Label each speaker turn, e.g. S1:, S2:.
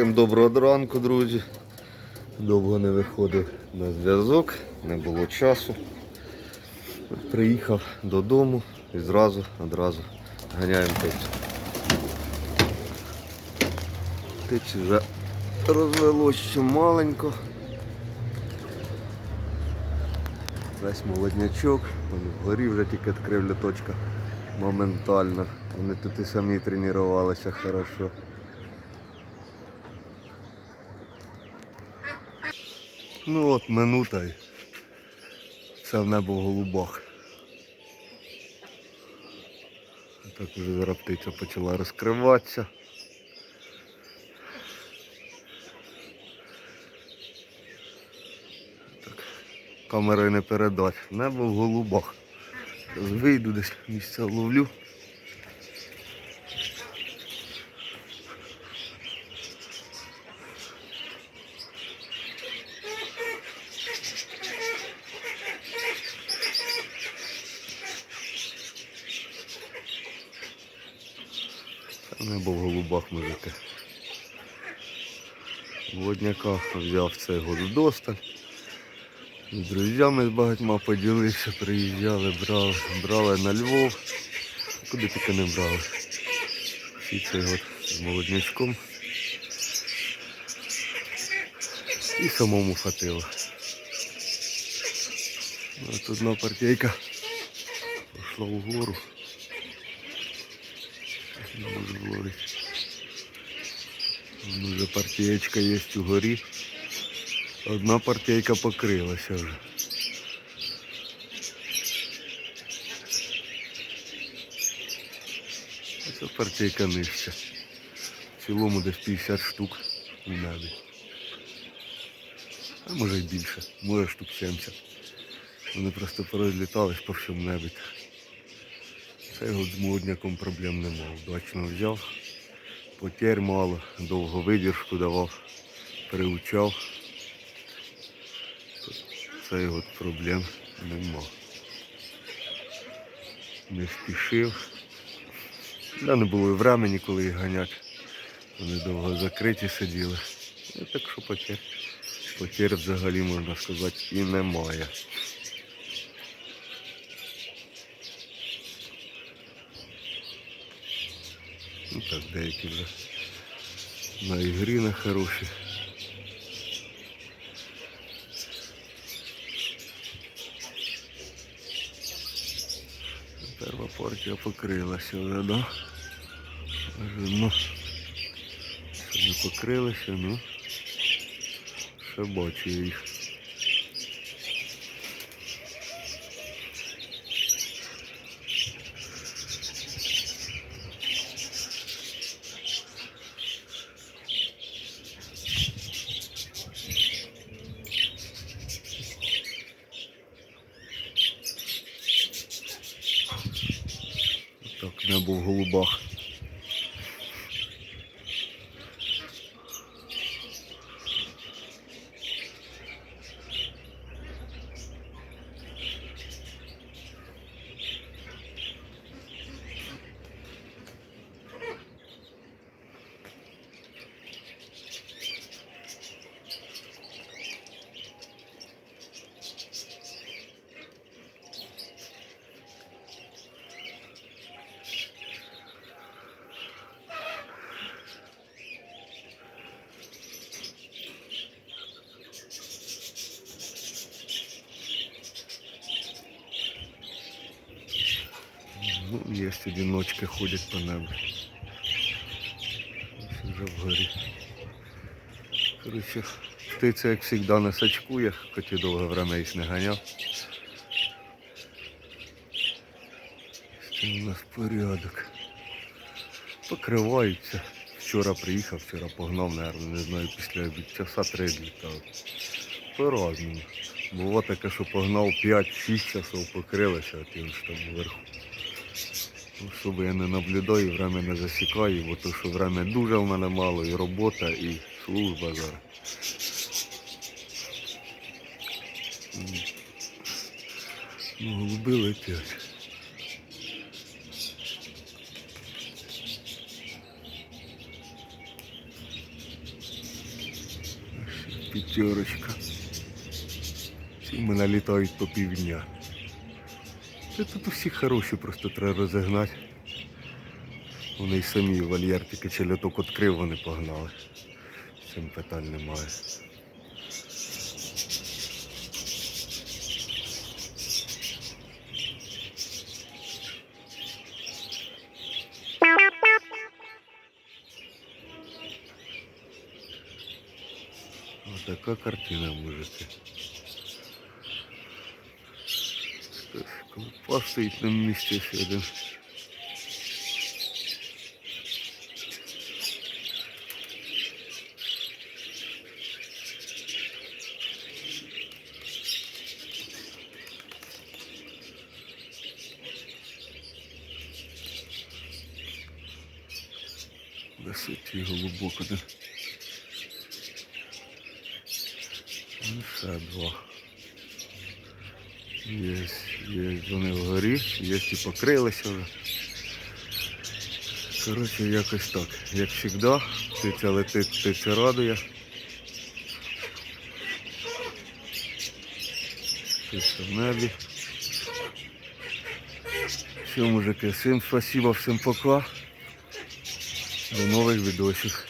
S1: Всім доброго ранку, друзі. Довго не виходив на зв'язок, не було часу. Приїхав додому і зразу одразу ганяємо птицю. Птиці вже розвелось ще маленько. Весь молоднячок, вгорі вже тільки відкрив літочка моментально. Вони тут і самі тренувалися хорошо. Ну от минута і все в небо в голубах. Так вже зараз птиця почала розкриватися. Так, камерою не передать. Небо в голубах. Зараз вийду десь місця ловлю. Небо в голубах мужики. Водняка взяв цей год досталь. З друзями з багатьма поділився, приїжджали, брали, брали на Львов. Куди тільки не брали. І цей год з молоднячком. І самому хватило. От одна партійка пішла вгору. Не можу говорити. Вон Уже партієчка є угорі. Одна партійка покрилася вже. А це партійка нижча. В цілому десь 50 штук у небі. А може й більше, може штук 70. Вони просто порозлітались по всьому небі. Цей год з молодняком проблем не мав. Удачно взяв. Потерь мало, довго видержку давав, приучав. Цей год проблем нема. Не спішив. Да, не було і времени, коли їх ганять. Вони довго закриті сиділи. Так що потерь. Потерь взагалі можна сказати і немає. Так, деякі вже на ігрі на хороші. Перша партія покрилася вже, да? Одно. Не покрилася, ну. Ще бачу їх. Так, небо в голубах. Ну, есть одиночки ходят по небу. Ось Вже вгорі. Короче, птиця, як завжди, не сачкує, хоч і довге время їх не ганяв. Цим у нас порядок. Покриваються. Вчора приїхав, вчора погнав, наверное, не знаю, після часа три літав. По-разному. Було таке, що погнав 5-6 часов покрилися, а тим що там вверху. Ну, Щоб я не наблюдаю, время не засікаю, бо то, що время дуже в мене мало, і робота, і служба зараз. Ну, голуби летять. П'ятерочка. Всі мене літають по півдня. Та тут усі хороші, просто треба розігнати. Вони й самі вольєр тільки чи люток відкрив, вони погнали. Цим питань немає. Отака картина мужики. Колпа стоїть на місці ще один. Висоті глибоко. Ще два. Є, є вони вгорі, є і покрилися вже. Коротше, якось так. Як завжди, птиця летить, птиця радує. Птиця в небі. Все, мужики, всім спасибо, всім пока. До нових відосів.